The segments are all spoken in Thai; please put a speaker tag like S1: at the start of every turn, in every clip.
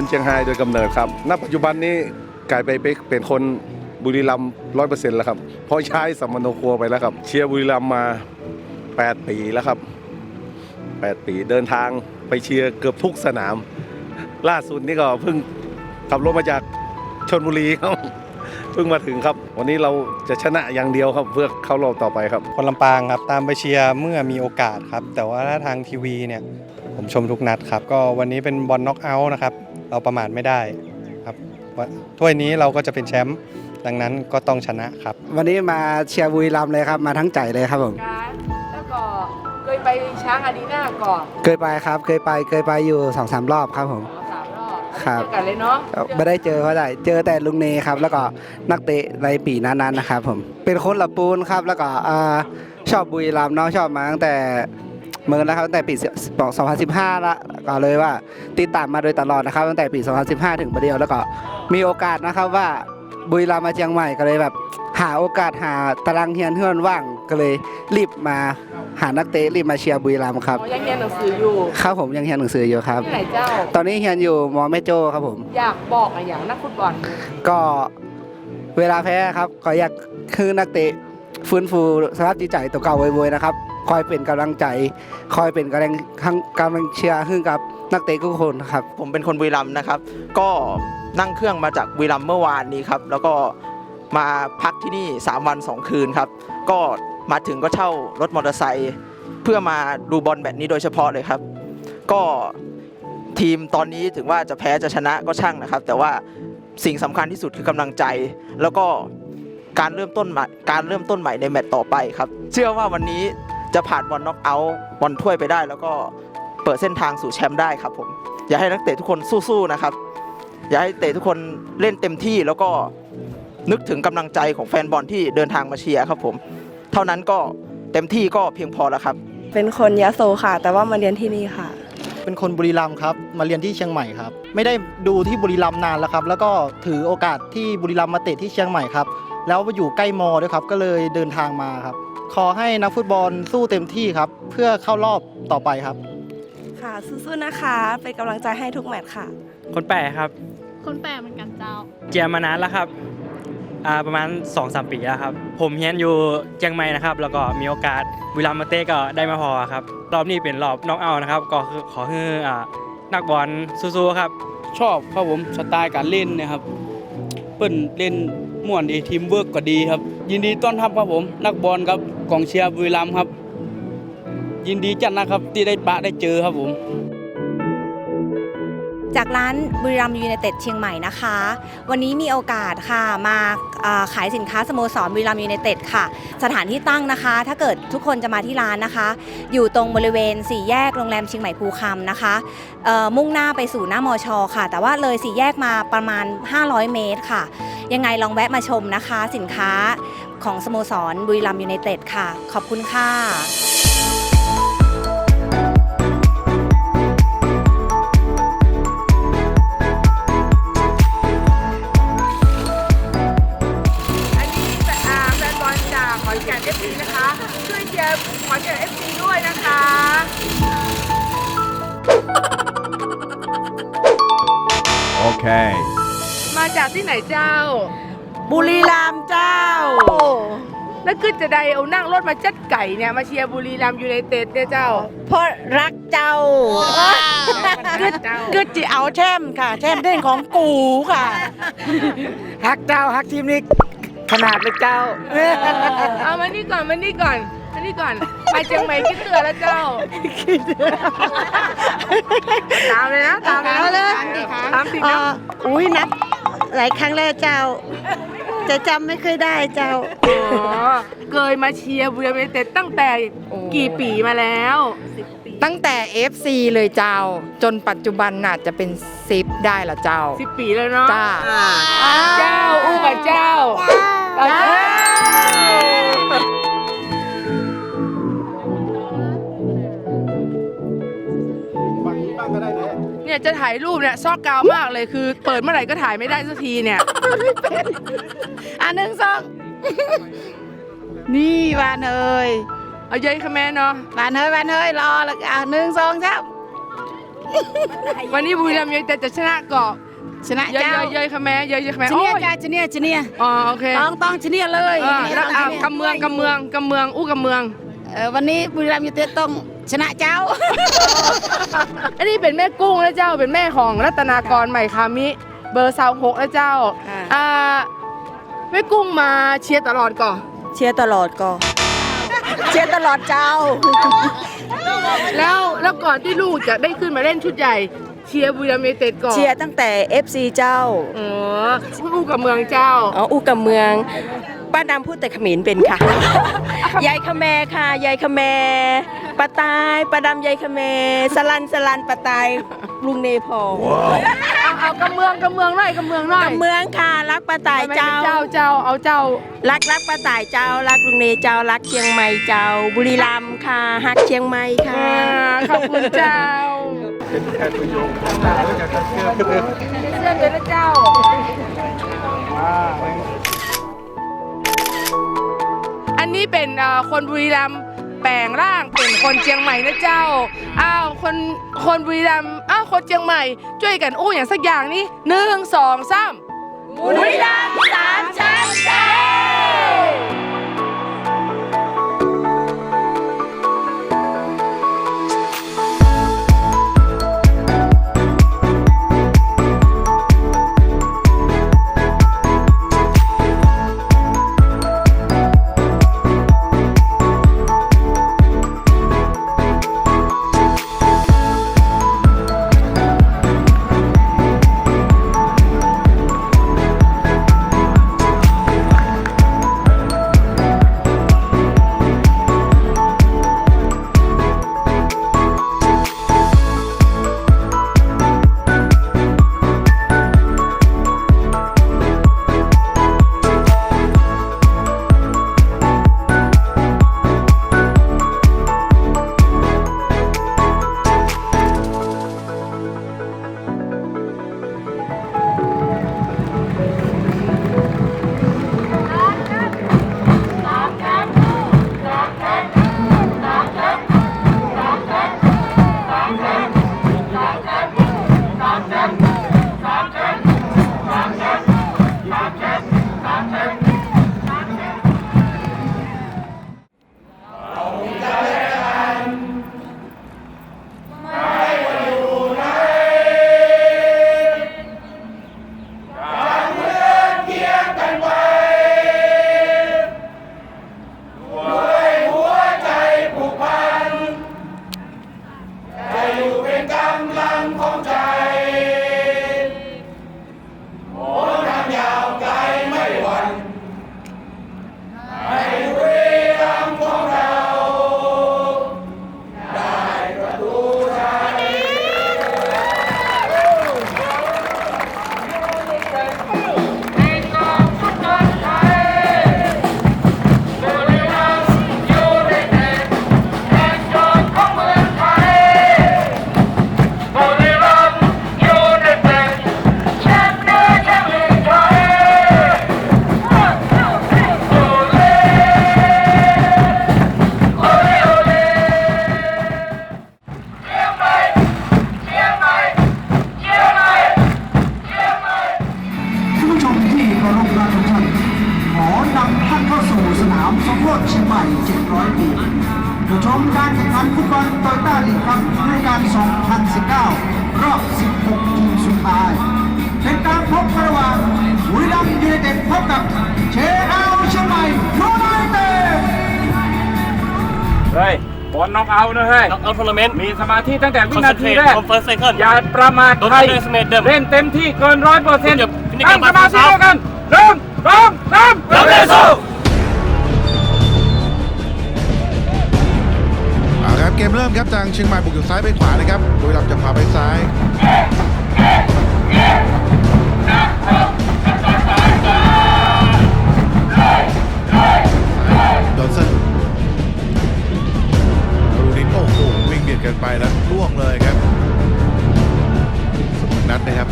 S1: นคนเชียงรายโดยกำเนิดครับณปัจจุบันนี้กลายไปเป็นคนบุรีรัมย์ร้อยเปอร์เซ็นต์แล้วครับเพราะย้ายสมโนครัวไปแล้วครับ เชียร์บุรีรัมย์มา 8 ปีแล้วครับ 8 ปีเดินทางไปเชียร์เกือบทุกสนาม ล่าสุดนี่ก็เพิ่งขับรถมาจากชนบุรีครับเพิ่งมาถึงครับ วันนี้เราจะชนะอย่างเดียวครับเพื่อเข้ารอบต่อไปครับ
S2: คนลำปางครับตามไปเชียร์เมื่อมีโอกาสครับ แต่ว่าถ้าทางทีวีเนี่ยผมชมทุกนัดครับ ก็วันนี้เป็นบอลน็อกเอาท์นะครับ เราประมาทไม่ได้ครับว่าถ้วยนี้เราก็จะเป็นแชมป์ดังนั้นก็ต้องชนะครับ
S3: วันนี้มาเชียร์บุรีรัมย์เลยครับมาทั้งใจเลยครับผม
S4: การแล้วก็เคยไปช้างอารีนาก่อน
S3: เคยไปครับเคยไปเคยไปอยู่สองสามรอบครับผม
S4: อ๋อสามรอบ
S3: ครับ
S4: เจอกันเลยเนาะ
S3: ไม่ได้เจอเขาได้เจอแต่ลุงเนครับ แล้วก็นักเตะในปีนั้นๆนะครับผมเป็นคนละปูนครับแล้วก็อ่าชอบบุรีรัมย์เนาะชอบมาตั้งแต่ เมื่อแล้วครับตั้งแต่ปี2015 ละก็เลยว่า ติดตามมาโดยตลอดนะครับ ตั้งแต่ปี 2015 ถึงประเดียวแล้วก็มีโอกาสนะครับว่าบุรีรัมย์มาเชียงใหม่ก็เลยแบบ หาโอกาสหาตารางเฮียนเฮือนว่างก็เลยรีบมาหานักเตะรีบมาเชียร์บุรีรัมย์ครับ
S4: อ๋อยังเรียนหนังสืออยู่
S3: ครับผมยังเฮียนหนังสืออยู่ครับ
S4: ที่ไหนเจ้า
S3: ตอนนี้เฮียนอยู่มอแม่โจ้ครับผม
S4: อยากบอกอะไรอย่างนักฟุตบอล
S3: ก็เวลาแพ้ครับก็อยากคือนักเตะฟื้นฟูสภาพจิตใจตัวเก่าไว้ๆนะครับ คอยเป็นกำลังใจ คอยเป็นกำลังกำลังเชียร์ให้กับนักเตะทุกคนครับ
S5: ผมเป็นคนบุรีรัมย์นะครับ ก็นั่งเครื่องมาจากบุรีรัมย์เมื่อวานนี้ครับ แล้วก็มาพักที่นี่ 3 วัน 2 คืนครับ ก็มาถึงก็เช่ารถมอเตอร์ไซค์เพื่อมาดูบอลแบบนี้โดยเฉพาะเลยครับ ก็ทีมตอนนี้ถึงว่าจะแพ้จะชนะก็ช่างนะครับ แต่ว่าสิ่งสำคัญที่สุดคือกำลังใจ แล้วก็การเริ่มต้นใหม่การเริ่มต้นใหม่ในแมตต์ต่อไปครับ เชื่อว่าวันนี้ จะผ่านบอลน็อกเอาท์บอลถ้วยไปได้ แล้วก็เปิดเส้นทางสู่แชมป์ได้ครับผมอยากให้นักเตะทุกคนสู้ๆนะครับอยากให้เตะทุกคนเล่นเต็มที่แล้วก็นึกถึงกำลังใจของแฟนบอลที่เดินทางมาเชียร์ครับผม เท่านั้นก็เต็มที่ก็เพียงพอแล้วครับ
S6: เป็นคนยะโสค่ะ แต่ว่ามาเรียนที่นี่ค่ะ
S7: เป็นคนบุรีรัมย์ครับ มาเรียนที่เชียงใหม่ครับ ไม่ได้ดูที่บุรีรัมย์นานแล้วครับ แล้วก็ถือโอกาสที่บุรีรัมย์มาเตะที่เชียงใหม่ครับ แล้วมาอยู่ใกล้มอด้วยครับ ก็เลยเดินทางมาครับ ขอให้นักฟุตบอลสู้เต็มที่ครับ เพื่อเข้ารอบต่อไปครับ
S6: ค่ะสู้ๆนะคะ เป็นกำลังใจให้ทุกแมตช์ค่ะ
S8: คนแปลครับ
S9: คนแปลเหมือนกันเจ้า
S8: เจียมมานานแล้วครับอ่าประมาณ2อสปีแล้วครับ ผมเฮียนอยู่เชียงใหม่นะครับ แล้วก็มีโอกาสบุรีรัมย์มาเต้ก็ได้มาพอครับ รอบนี้เป็นรอบน็อกเอาท์นะครับ ก็คือขอให้อ่านักบอลสู้ๆครับ
S10: ชอบครับผมสไตล์การเล่นเนะครับ เปิ้นเล่นม่วนดีทีมเวิร์กก็ดีครับ ยินดีต้อนรับครับผมนักบอลครับกองเชียร์บุรีรัมย์ครับ ยินดีจัดนะครับที่ได้ปะได้เจอครับผม
S9: จากร้านบุรีรัมยูไนเต็ดเชียงใหม่นะคะ วันนี้มีโอกาสค่ะมาขายสินค้าสโมสรบุรีรัมยูไนเต็ดค่ะ สถานที่ตั้งนะคะ ถ้าเกิดทุกคนจะมาที่ร้านนะคะ อยู่ตรงบริเวณสี่แยกโรงแรมเชียงใหม่ภูคำนะคะ มุ่งหน้าไปสู่หน้ามอชอค่ะ แต่ว่าเลยสี่แยกมาประมาณ 500 เมตรค่ะ ยังไงลองแวะมาชมนะคะ สินค้าของสโมสรบุรีรัมย์ยูไนเต็ดค่ะ ขอบคุณค่ะ
S4: เค มาจากที่ไหนเจ้า
S6: บุรีรัมย์เจ้า
S4: แล้วก็จะได้เอานั่งรถมาจัดไก่เนี่ยมาเชียร์บุรีรัมย์ยูไนเต็ดเนี่ยเจ้า
S6: เพราะรักเจ้าก็จะเอาแช่มค่ะ แช่มเล่นของกูค่ะ
S3: ฮักเจ้าฮักทีมนี้ขนาดเลยเจ้า
S4: เอามานี่ก่อนมานี่ก่อนมานี่ก่อน ไปเชียงใหม่คิดเตือนแล้วเจ้า ตามเลยนะตามเลยนะตามสิครับ
S6: อุ้ยนัดหลายครั้งแล้วเจ้า จะจำไม่เคยได้เจ้า
S4: อ๋อเคยมาเชียร์บุรีรัมย์ยูไนเต็ดตั้งแต่กี่ปีมาแล้ว
S11: ตั้งแต่ FC เลยเจ้า จนปัจจุบันน่ะจะเป็นซิปได้ละเจ้า
S4: สิบปีแล้วเนาะ
S11: จ้า
S4: เจ้าอู้กับเจ้าเจ้า เนี่ยจะถ่ายรูปเนี่ยซอกกาวมากเลยคือ เปิดเมื่อไหร่ก็ถ่ายไม่ได้สักทีเนี่ย
S11: อะหนึ่งสองนี่หวานเอ้ย
S4: เอาเย้ยค่ะแม่เนาะ
S11: หวานเฮ้ยหวานเฮ้ยรอแล้วอะหนึ่งสองสาม
S4: วันนี้บุรีรัมย์ยูไนเต็ดจะชนะก่อน
S6: ชนะ
S4: เยอะ
S6: เจ้า
S4: ๆเยอะๆคะแมเยอะๆคะแม
S6: ชนะ
S4: โอ้ย
S6: จ้าชนะชนะ
S4: อ๋อโอเค
S6: ต้องต้องชนะเลย
S4: เออแล้วอะกำเมืองกำเมืองกำเมืองอู้กำเมือง
S6: เออวันนี้บุรีรัมย์ยูไนเต็ดต้อง ชนะเจ้า
S4: อันนี้เป็นแม่กุ้งนะเจ้าเป็นแม่ของรัตนากรใหม่คามิ เบอร์สาวหกนะเจ้า
S6: ค่ะ
S4: อ่าแม่กุ้งมาเชียร์ตลอดก่อน
S6: เชียร์ตลอดก็ เชียร์ตลอดเจ้า
S4: แล้วแล้วก่อนที่ลูกจะได้ขึ้นมาเล่นชุดใหญ่ เชียร์บุรีรัมย์ยูไนเต็ดก่อน
S6: เชียร์ตั้งแต่ FC เจ้า
S4: อ๋ออู้กับเมืองเจ้า
S6: อ๋ออูกับเมือง ป้าดำพูดแต่เขมรเป็นค่ะ ยายขแมค่ะ ยายขแมป้าตายป้าดำยายขแมสลันสลันป้าตายลุงเนพอ
S4: เอาเอากำเมืองกำเมืองหน่อยกำเมืองหน่อย
S6: กับเมืองค่ะ รักป้าตายเจ้า
S4: เจ้าเจ้าเอาเจ้า
S6: รักรักป้าตายเจ้า รักลุงเนเจ้า รักเชียงใหม่เจ้า บุรีรัมย์ค่ะฮักเชียงใหม่ค่ะ
S4: อ่าขอบคุณเจ้าเสื้อเดี๋ยวนะเจ้า นนี้เป็นเอ่อคนบุรีรัมย์แปลงร่างเป็นคนเชียงใหม่นะเจ้า อ้าวคนคนบุรีรัมย์อ้าวคนเชียงใหม่ ช่วยกันอู้อย่างสักอย่างนี้หนึ่งสองสาม บุรีรัมย์สามชั้น
S12: อลน็อ
S13: กเอาท์นะเฮ้ย
S14: น็อกเอาท์ทัวร์นาเมนต์
S13: มีสมาธิตั้งแต่วินาทีแรก
S14: คอมเฟิร์สเซคันด์
S13: อย่าประมาท
S14: Don't
S13: ใคร
S14: underestimate them
S13: เล่นเต็มที่เกินร้อยเปอร์เซ็นต์
S14: อย่าพินิจ
S13: ตั้ง
S14: กร
S13: ส
S14: รม
S13: มาธิ
S14: ครับ
S13: แล้วกันหนึ่งสองสาม
S14: เราเล่นสู้
S15: เอาครับเกมเริ่มครับทางเชียงใหม่บุกอยู่ซ้ายไปขวานะครับบุรีรัมย์จะพาไปซ้าย ดนะครับ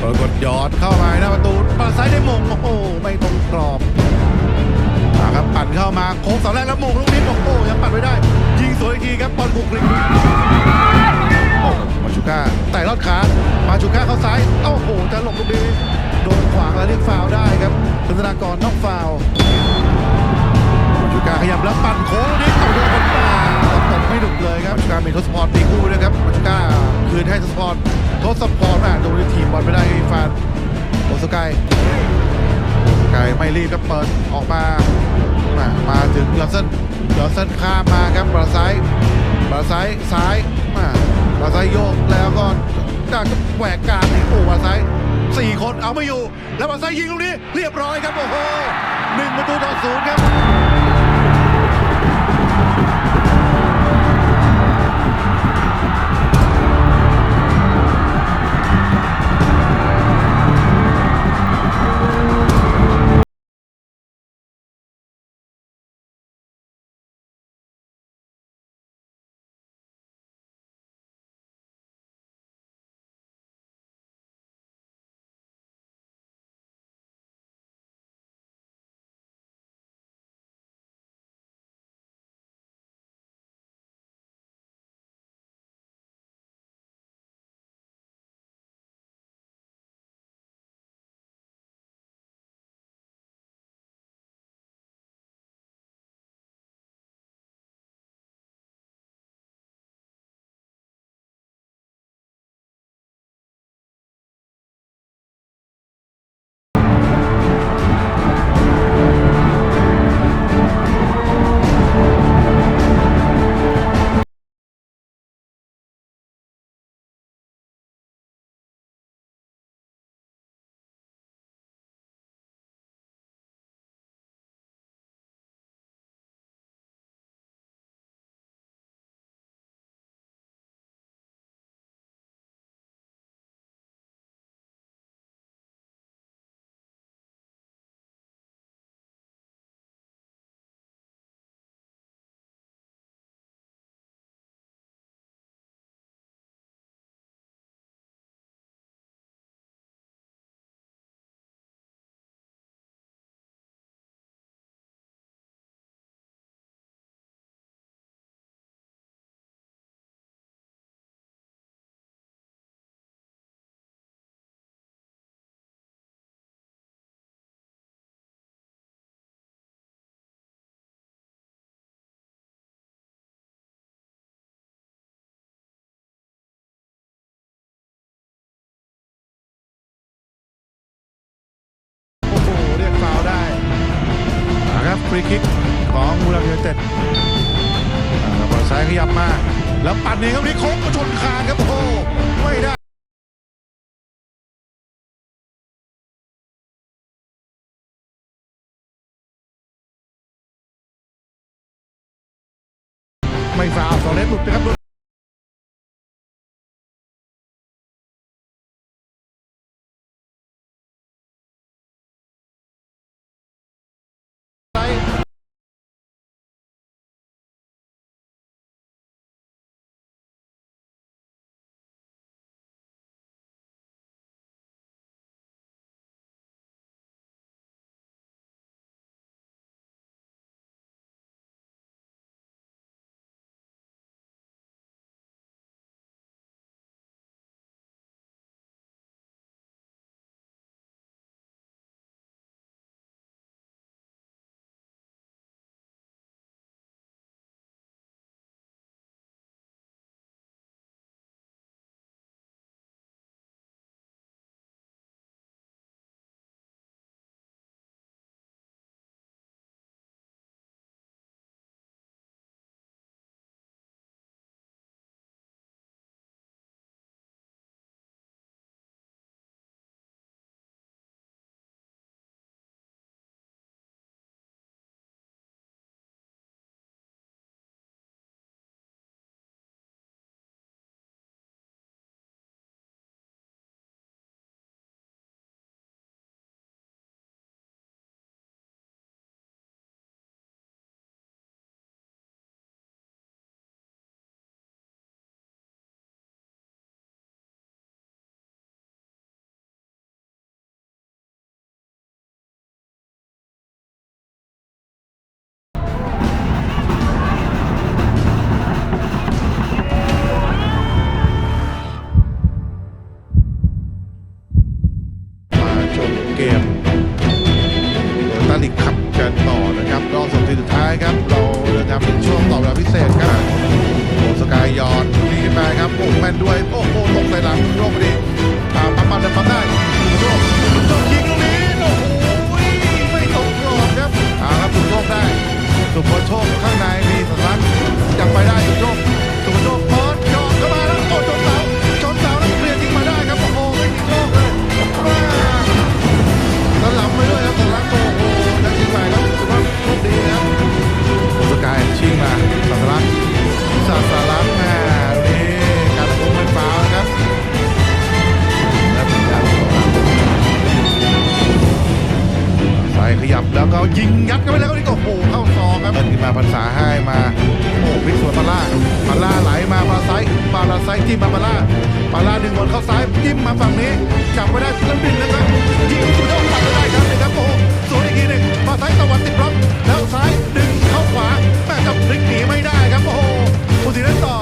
S15: ปรากฏยอดเข้ามาหน้าประตูปาซ้ายได้มงโอ้โหไม่ตรงกรอบครับปั่นเข้ามาโค้งเสาแรกแล้วมงลูกนี้โอ้โหยังปัดไม่ได้ ยิงสวยอีกทีครับบอลบุกริงโอ้มาชูก้าแต่ลอดขามาชูก้าเข้าซ้ายโอ้โหจะหลบลูกนี้โดนขวางแล้วเรียกฟาวได้ครับธนากรนอกฟาวมาชูก้าขยับแล้วปั่นโค้งลูกนี้เอาโดนบอลป่า ไม่หนุเลยครับมาชูก้ามีทศพรตีคู่ด้วยครับมาชูก้าคืนให้ทศพรทศพรน่ะโดนทีมบอลไม่ได้ฟานโอสกายไก่ไม่รีบครับเปิดออกมามามาถึงยอนเซนยอนเซนข้ามมาครับบาซ้ายบาซ้ายซ้ายมาบาซ้ายโยกแล้วก็จาก็แหวกกลางโอ้บาซ้ายสี่คนเอาไม่อยู่ แล้วบาซ้ายยิงลูกนี้เรียบร้อยครับโอ้โหหนึ่งประตูต่อศูนย์ครับ รีคิกของมูราเยเต็ดอ่าแล้วบอลซ้ายขยับมา แล้วปัดนี้ครับนี่โค้งก็ชนคานครับโอ้ไม่ได้ ยิงยัดเข้าไปแล้วก็นี่ก็โอ้โหเข้าซองครับเดินขึ้นมาพันษาให้มาโอ้พลิกสวนปาล่าปาล่าไหลมาปาซ้ายปาลาซ้ายจิ้มมาปาล่าปาล่าดึงบอลเข้าซ้ายจิ้มมาฝั่งนี้จับไม่ได้แล้วดึงนะครับยิงสุดยอดตัดไม่ได้ครับนี่ครับโอ้สวนอีกทีหนึ่งมาซ้ายตะวันติดบล็อกแล้วซ้ายดึงเข้าขวาแม่จับพลิกหนีไม่ได้ครับโอ้โหผู้สิเล่นต่อ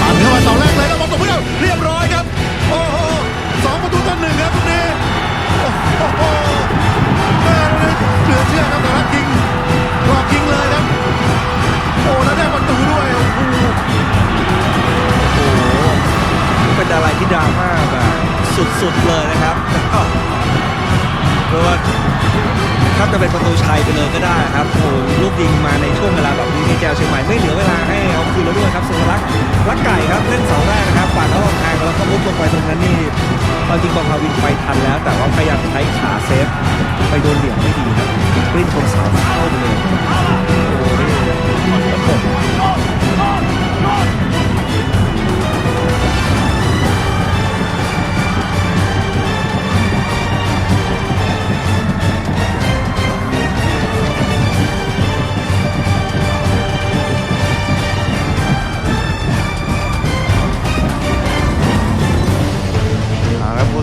S15: ปั่นเข้ามาเสาแรกเลยแล้วบอลตกพื้นเรียบร้อยครับ โอ้โหสองประตูต่อหนึ่งครับตรงนี้โอ้โหแม่เหลือเชื่อครับสตลักษณ์ยิงรอบยิงเลยครับ โอ้แล้วได้ประตูด้วยโอ้โห
S16: เป็นอะไรที่ดราม่าแบบสุดๆเลยนะครับแต่ก็เพราะว่า ถ้าจะเป็นประตูชัยไปเลยก็ได้ครับโอ้ลูกยิงมาในช่วงเวลาแบบนี้ที่แจวเชียงใหม่ไม่เหลือเวลาให้เอาคืนแล้วด้วยครับสุภลักษณ์ลักไก่ครับเล่นเสาแรกนะครับปาดเข้าทางแล้วก็มุดลงไปตรงนั้นนี่ตอนจริงบอลพาวินไปทันแล้ว แต่ว่าพยายามใช้ขาเซฟไปโดนเหลี่ยมไม่ดีครับกลิ้นชนเสาเข้าไปเลยโอ้โห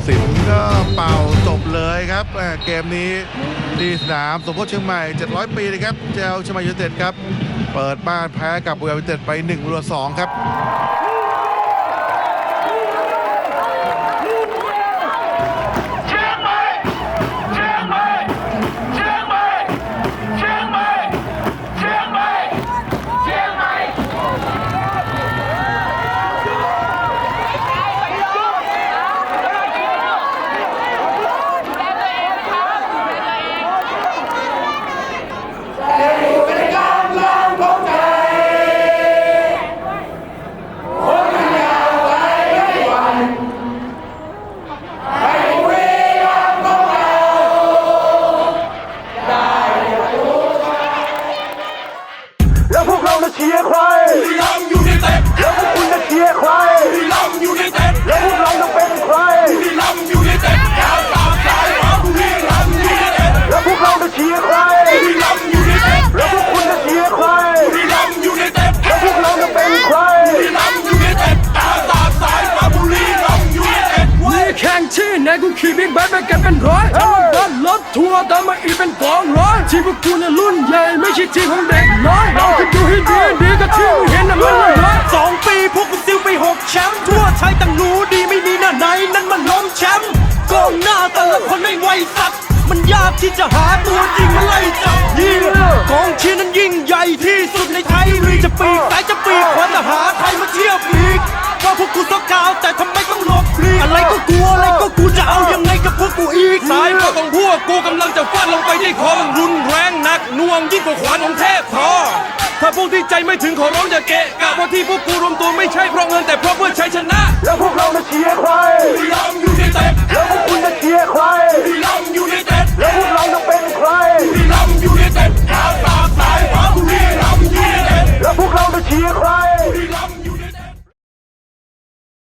S15: สินก็เป่าจบเลยครับเกมนี้ที่สนามสมโพธิเชียงใหม่ 700 ปีนะครับเจลเชียงใหม่ยูเต็ดครับ เปิดบ้านแพ้กับบุรีรัมย์ยูไนเต็ดไป1รัว2ครับ
S17: เราจะเชียร์ใครบุรีรัมย์ยูไนเต็ดแล้วพวกคุณจะเชียร์ใครบุรีรัมย์ยูไนเต็ดแล้วพวกเราจะเป็นใครบุรีรัมย์ยูไนเต็ดยาวตามสายมาบุรีรัมย์ยูไนเต็ดแล้วพวกเราจะเชียร์ใครบุรีรัมย์ยูไนเต็ดแล้วพวกคุณจะเชียร์ใครบุรีรัมย์ยูไนเต็ดแล้วพวกเราจะเป็นใครบุรีรัมย์ยูไนเต็ดยาวตามสายมาบุรีรัมย์ยูไนเต็ด
S10: นี่แข่งที่ไหนกูขี่บิ๊กไบค์ไปกันเป็นร้อยทั้ง รถทัวร์ตามมาอีกเป็นกองร้อยทีมพวกกูเนี่ยรุ่นใหญ่ไม่ใช่ทีมของเด็กน้อยเราคิดดูให้ดีดีก็ที่มึงเห็นน่ะมันเลยร้อยสองปีพวกกูซิลไปหกแชมป์ทั่วไทยต่างรู้ดีไม่มีหน้าไหนนั่นมันล้มแชมป์กองหน้าแต่ละคนไม่ไหวสัตว์มันยากที่จะหาตัวจริงมาไล่จับยิงกองเชียร์นั้นยิ่งใหญ่ที่สุดในไทยมีจะปีกซ้ายจะปีกขวาแต่หาใครมาเทียบอีก ว่าพวกกูต้องกาวแต่ทำไมต้องหลบหลีกอะไรก็กลัวอะไรก็กูจะเอายังไงกับพวกกูอีกสายพวกของพวกกูกำลังจะฟาดลงไปที่คอมันรุนแรงหนักน่วงยิ่งกว่าขวานของเทพทอถ้าพวกที่ใจไม่ถึงขอร้องอย่าเกะกะว่าที่พวกกูรวมตัวไม่ใช่เพราะเงินแต่เพราะเพื่อชัยชนะ
S17: แล้วพวกเราจะเชียร์ใครบุรีรัมย์ยู่ในเต็ดแล้วพวกคุณจะเชียร์ใครบุรีรัม
S10: ย์ยู่ในเต็ดแล้วพวกเราจะเป็นใครบุรีรัมย์ยู่ในเต็ดขาตาสายฟ้าบุรีรัมย์ยูไนเต็ดแล้วพวกเราจะเชียร์ใคร